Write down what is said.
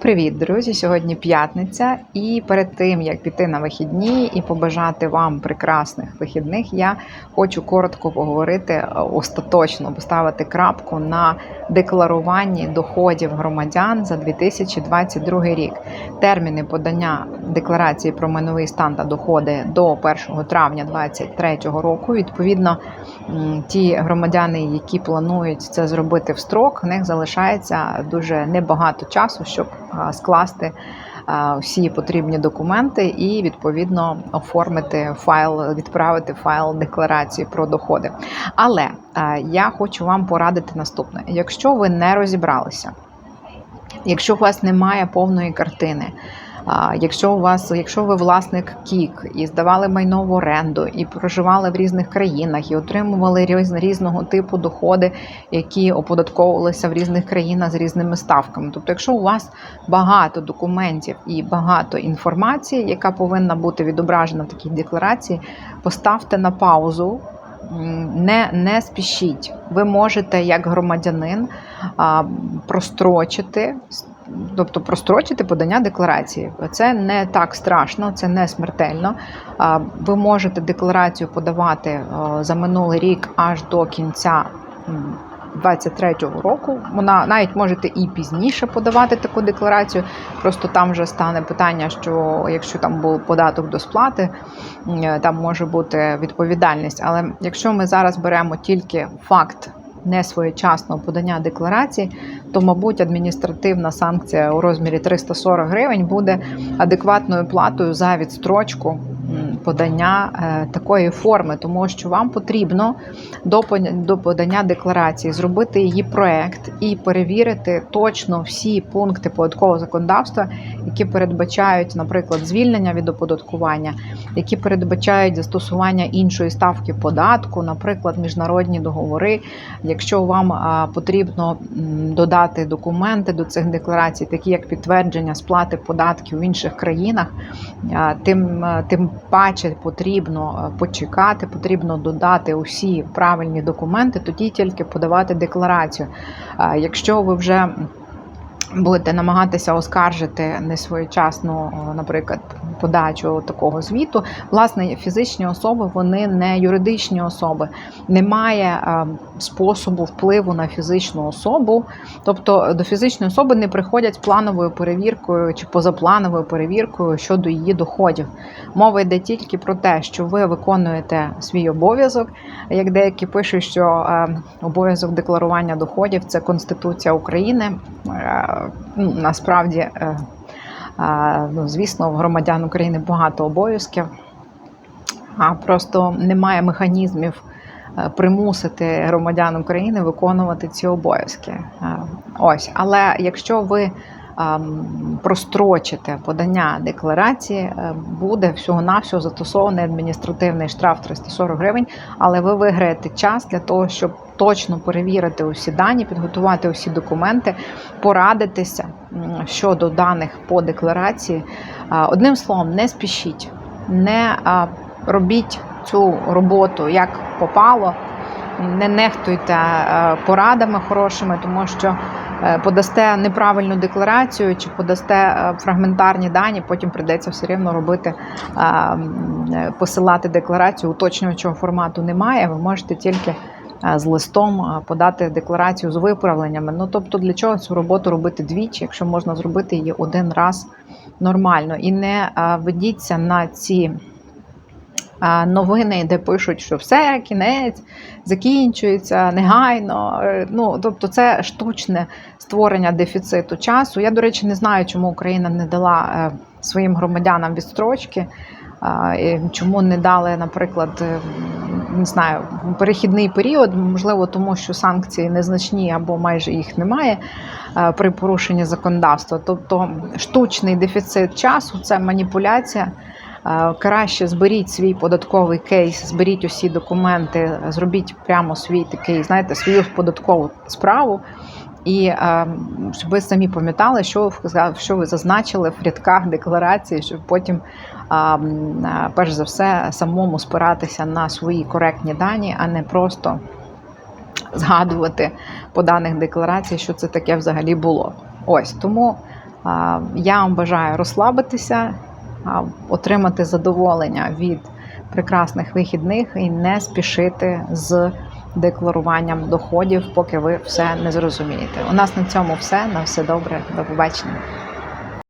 Привіт, друзі! Сьогодні п'ятниця, і перед тим як піти на вихідні і побажати вам прекрасних вихідних, я хочу коротко поговорити е, остаточно, поставити крапку на декларуванні доходів громадян за 2022 рік. Терміни подання декларації про майновий стан та доходи до 1 травня 2023 року. Відповідно, ті громадяни, які планують це зробити в строк, в них залишається дуже небагато часу, щоб а, скласти всі потрібні документи і відповідно оформити файл, відправити файл декларації про доходи. Але я хочу вам порадити наступне: якщо ви не розібралися, якщо у вас немає повної картини. Якщо у вас, якщо ви власник КІК і здавали майно в оренду, і проживали в різних країнах, і отримували різ, різного типу доходи, які оподатковувалися в різних країнах з різними ставками. Тобто, якщо у вас багато документів і багато інформації, яка повинна бути відображена в такій декларації, поставте на паузу. Не, не спішіть. Ви можете, як громадянин, прострочити тобто прострочити подання декларації. Це не так страшно, це не смертельно. Ви можете декларацію подавати е, за минулий рік аж до кінця. м, 23-го року вона навіть можете і пізніше подавати таку декларацію. Просто там вже стане питання, що якщо там був податок до сплати, там може бути відповідальність. Але якщо ми зараз беремо тільки факт несвоєчасного подання декларації, то, мабуть, адміністративна санкція у розмірі 340 гривень буде адекватною платою за відстрочку подання е, такої форми, тому що вам потрібно до подання декларації зробити її проект і перевірити точно всі пункти податкового законодавства, які передбачають, наприклад, звільнення від оподаткування, які передбачають застосування іншої ставки податку, наприклад, міжнародні договори. Якщо вам потрібно додати документи до цих декларацій, такі як підтвердження сплати податків в інших країнах, тим, тим паче потрібно е, почекати, потрібно додати усі правильні документи, тоді тільки подавати декларацію. Якщо ви вже будете намагатися оскаржити несвоєчасну, о, наприклад, подачу такого звіту. Власне, фізичні особи вони не юридичні особи. Немає е, способу впливу на фізичну особу. Тобто до фізичної особи не приходять плановою перевіркою чи позаплановою перевіркою щодо її доходів. Мова йде тільки про те, що ви виконуєте свій обов'язок. Як деякі пишуть, що е, обов'язок декларування доходів це Конституція України. Насправді, е, ну, звісно, в громадян України багато обов'язків, а просто немає механізмів е, примусити громадян України виконувати ці обов'язки. Е, Ось, але якщо ви прострочите подання декларації, е, буде всього-навсього застосований адміністративний штраф 340 гривень, але ви виграєте час для того, щоб точно перевірити усі дані, підготувати усі документи, порадитися щодо даних по декларації. Одним словом, не спішіть, не робіть цю роботу як попало. Не нехтуйте е, порадами хорошими, тому що подасте неправильну декларацію чи подасте е, фрагментарні дані, потім прийдеться все рівно робити, е, е, посилати декларацію. Уточнюючого формату немає. Ви можете тільки е, з листом е, подати декларацію з виправленнями. Ну тобто, для чого цю роботу робити двічі, якщо можна зробити її один раз нормально, і не е, ведіться на ці. Новини, де пишуть, що все, кінець, закінчується негайно. Е, Ну, тобто, це штучне створення дефіциту часу. Я, до речі, не знаю, чому Україна не дала е, своїм громадянам відстрочки. Чому не дали, наприклад, е, не знаю, перехідний період, можливо, тому що санкції незначні або майже їх немає при порушенні законодавства. Тобто штучний дефіцит часу це маніпуляція. Краще зберіть свій податковий кейс, зберіть усі документи, зробіть прямо свій такий, знаєте, свою податкову справу. І щоб ви самі пам'ятали, що що ви зазначили в рядках декларації, щоб потім, перш за все, самому спиратися на свої коректні дані, а не просто згадувати по даних декларацій, що це таке взагалі було. Ось тому Я вам бажаю розслабитися, отримати задоволення від прекрасних вихідних і не спішити з декларуванням доходів, поки ви все не зрозумієте. У нас на цьому все. На все добре. До побачення.